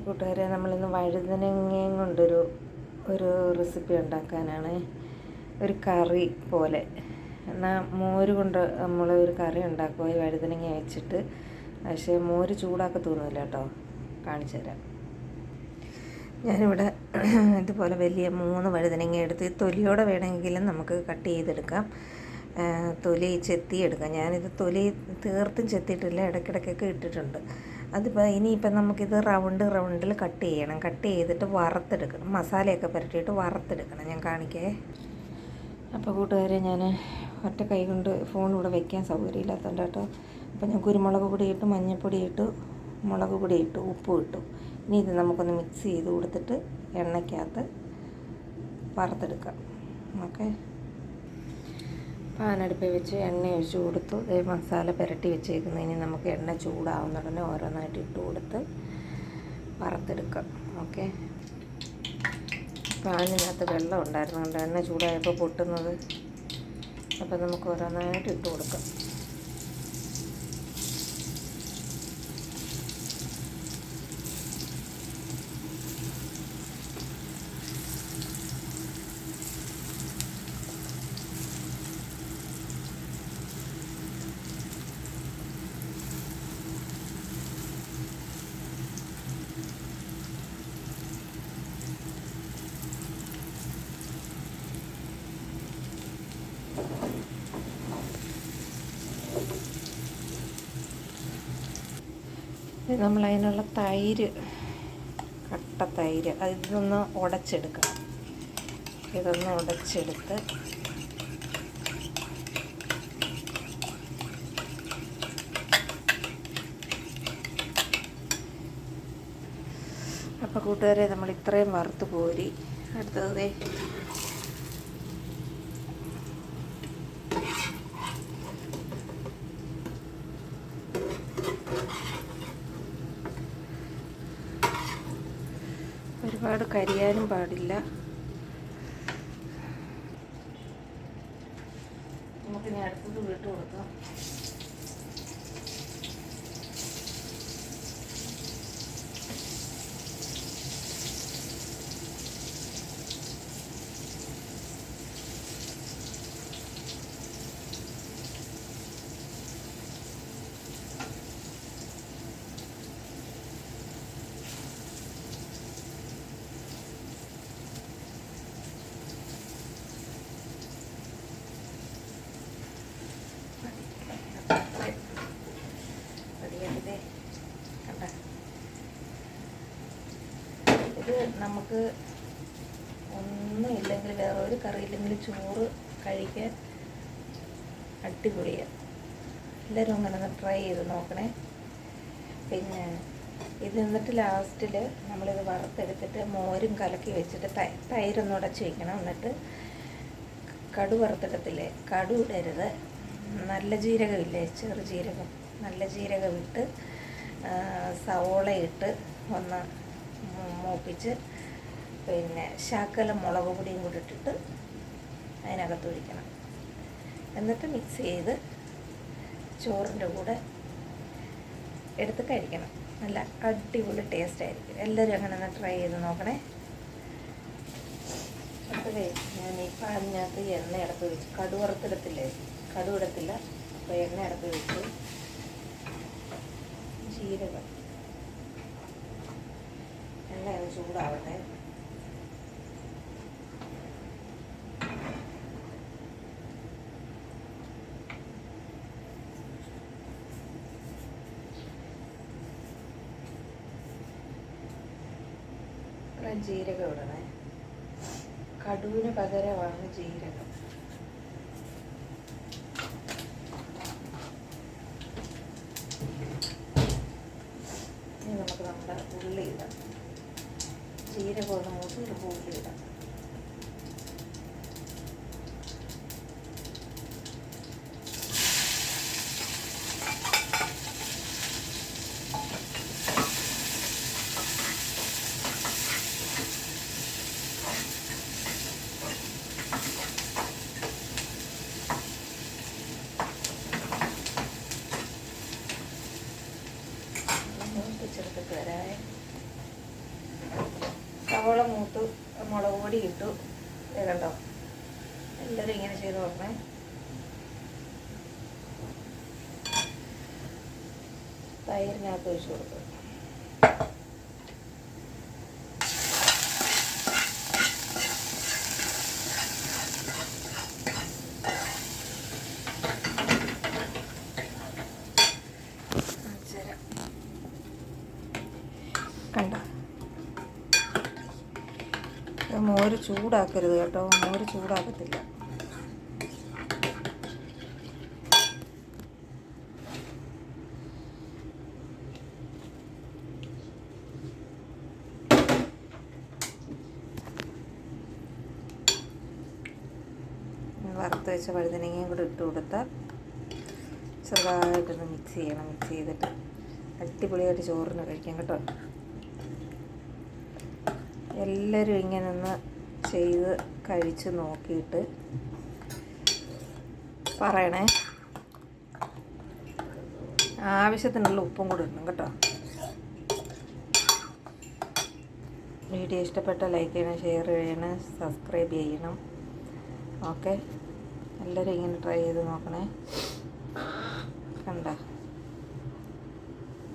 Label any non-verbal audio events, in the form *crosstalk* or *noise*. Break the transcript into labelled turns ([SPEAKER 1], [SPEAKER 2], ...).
[SPEAKER 1] Hi കൂട്ടുകാരെ നമ്മളിന്ന് വഴുതനങ്ങയും കൊണ്ടൊരു ഒരു റെസിപ്പി ഉണ്ടാക്കാനാണ്. ഒരു കറി പോലെ. എന്നാൽ മോര് കൊണ്ട് നമ്മൾ ഒരു കറി ഉണ്ടാക്കുക ഈ വഴുതനങ്ങ വെച്ചിട്ട് പക്ഷേ മോര് ചൂടാക്കത്തൊന്നുമില്ല കേട്ടോ. കാണിച്ചു തരാം. ഞാനിവിടെ *clears throat* ഇതുപോലെ വലിയ മൂന്ന് വഴുതനങ്ങ എടുത്ത് തൊലിയോടെ വേണമെങ്കിലും നമുക്ക് കട്ട് ചെയ്തെടുക്കാം. തൊലി ചെത്തിയെടുക്കാം. ഞാനിത് തൊലി തീർത്തും ചെത്തിയിട്ടില്ല. ഇടയ്ക്കിടയ്ക്കൊക്കെ ഇട്ടിട്ടുണ്ട്. അതിപ്പോൾ ഇനിയിപ്പം നമുക്കിത് റൗണ്ട് റൗണ്ടിൽ കട്ട് ചെയ്യണം. കട്ട് ചെയ്തിട്ട് വറുത്തെടുക്കണം. മസാലയൊക്കെ പുരട്ടിയിട്ട് വറുത്തെടുക്കണം. ഞാൻ കാണിക്കേ. അപ്പോൾ കൂട്ടുകാരെ ഞാൻ ഒറ്റ കൈ കൊണ്ട് ഫോൺ ഇവിടെ വെക്കാൻ സൗകര്യമില്ലാത്തതുകൊണ്ട് കേട്ടോ. അപ്പോൾ ഞാൻ കുരുമുളക് പൊടി ഇട്ട് മഞ്ഞൾപ്പൊടി ഇട്ട് മുളക് പൊടി ഇട്ട് ഉപ്പും ഇട്ടു. ഇനി ഇത് നമുക്കൊന്ന് മിക്സ് ചെയ്ത് കൊടുത്തിട്ട് എണ്ണയ്ക്കകത്ത് വറുത്തെടുക്കാം. ഓക്കെ? പാനടുപ്പിൽ വെച്ച് എണ്ണ ഒഴിച്ച് കൊടുത്തു. മസാല പുരട്ടി വെച്ചേക്കുന്നതിന് നമുക്ക് എണ്ണ ചൂടാവുന്ന ഉടനെ ഓരോന്നായിട്ട് ഇട്ട് കൊടുത്ത് വറുത്തെടുക്കാം. ഓക്കെ? പാനിനകത്ത് വെള്ളം ഉണ്ടായിരുന്നു. കൊണ്ട്? എണ്ണ ചൂടായപ്പോൾ പൊട്ടുന്നത്. അപ്പം നമുക്ക് ഓരോന്നായിട്ട് ഇട്ട് കൊടുക്കാം. നമ്മൾ അതിനുള്ള തൈര് കട്ട തൈര് അതിതൊന്ന് ഉടച്ചെടുക്കണം. ഇതൊന്ന് ഉടച്ചെടുത്ത് അപ്പോൾ കൂട്ടുകാരെ നമ്മൾ ഇത്രയും വറുത്ത് കോരി അടുത്തത് ഒരുപാട് കരിയാനും പാടില്ല. നമുക്കിനി അടുത്തത് വിട്ടു കൊടുക്കാം പതിയെ കണ്ട നമുക്ക് ഒന്നും ഇല്ലെങ്കിൽ വേറെ ഒരു കറി ഇല്ലെങ്കിൽ ചോറ് കഴിക്കാൻ അടിപൊളിയാണ് എല്ലാവരും അങ്ങനെ ഒന്ന് ട്രൈ ചെയ്ത് നോക്കണേ. പിന്നെ ഇത് എന്നിട്ട് ലാസ്റ്റിൽ നമ്മളിത് വറുത്തെടുത്തിട്ട് മോരും കലക്കി വെച്ചിട്ട് തൈ തൈരൊന്നും ഉടച്ച് വയ്ക്കണം എന്നിട്ട് കടു വറുത്തെടുത്തില്ലേ കടു ഇടരുത്. നല്ല ജീരകമില്ലേ ചെറു ജീരകം. നല്ല ജീരകം ഇട്ട് സവോള ഇട്ട് ഒന്ന് മൂപ്പിച്ച് പിന്നെ ശാക്കല മുളക് പൊടിയും കൂടി ഇട്ടിട്ട് അതിനകത്ത് ഒഴിക്കണം. എന്നിട്ട് മിക്സ് ചെയ്ത് ചോറിന്റെ കൂടെ എടുത്ത് കഴിക്കണം. നല്ല അടിപൊളി ടേസ്റ്റ് ആയിരിക്കും. എല്ലാവരും അങ്ങനെ ഒന്ന് ട്രൈ ചെയ്ത് നോക്കണേ. അപ്പോഴേ ഞാൻ ഈ പാലിനകത്ത് എണ്ണ ഇടത്ത് വെച്ച് കടു വറുത്തിടത്തില്ലേ കടു ഇടത്തില്ല അപ്പോൾ എണ്ണ ഇടത്ത് വെച്ച് ജീരകം. എണ്ണ ചൂടാവട്ടെ ജീരകം ഇടണേ. കടുവിന് പകരമാണ് ജീരകം. ഇനി നമുക്ക് നമ്മുടെ ഉള്ളി ഇടാം. ജീരകം ഒന്ന് മൂത്ത് വരുമ്പോൾ ഉള്ളി ഇടാം മൂപ്പിച്ചെടുത്തിട്ട് വരാമേ ചേർത്തു മുളക് പൊടി ഇട്ടു. കേട്ടോ എല്ലാവരും ഇങ്ങനെ ചെയ്ത് നോക്കണേ. തൈരിനകത്ത് ഒഴിച്ച് കൊടുക്കും കണ്ട? മോര് ചൂടാക്കരുത് കേട്ടോ. മോര് ചൂടാക്കത്തില്ല. വറുത്ത് വെച്ച വഴുതനങ്ങയും കൂടെ ഇട്ട് കൊടുത്താൽ ചെറുതായിട്ടൊന്ന് മിക്സ് ചെയ്യണം. മിക്സ് ചെയ്തിട്ട് അടിപൊളിയായിട്ട് ചോറിന് കഴിക്കാം കേട്ടോ. എല്ലാവരും ഇങ്ങനെ ഒന്ന് ചെയ്ത് കഴിച്ച് നോക്കിയിട്ട് പറയണേ. ആവശ്യത്തിനുള്ള ഉപ്പും കൂടി ഇടണം കേട്ടോ. വീഡിയോ ഇഷ്ടപ്പെട്ട ലൈക്ക് ചെയ്യണം ഷെയർ ചെയ്യണം സബ്സ്ക്രൈബ് ചെയ്യണം. ഓക്കെ എല്ലാവരും ഇങ്ങനെ ട്രൈ ചെയ്ത് നോക്കണേ. കണ്ട?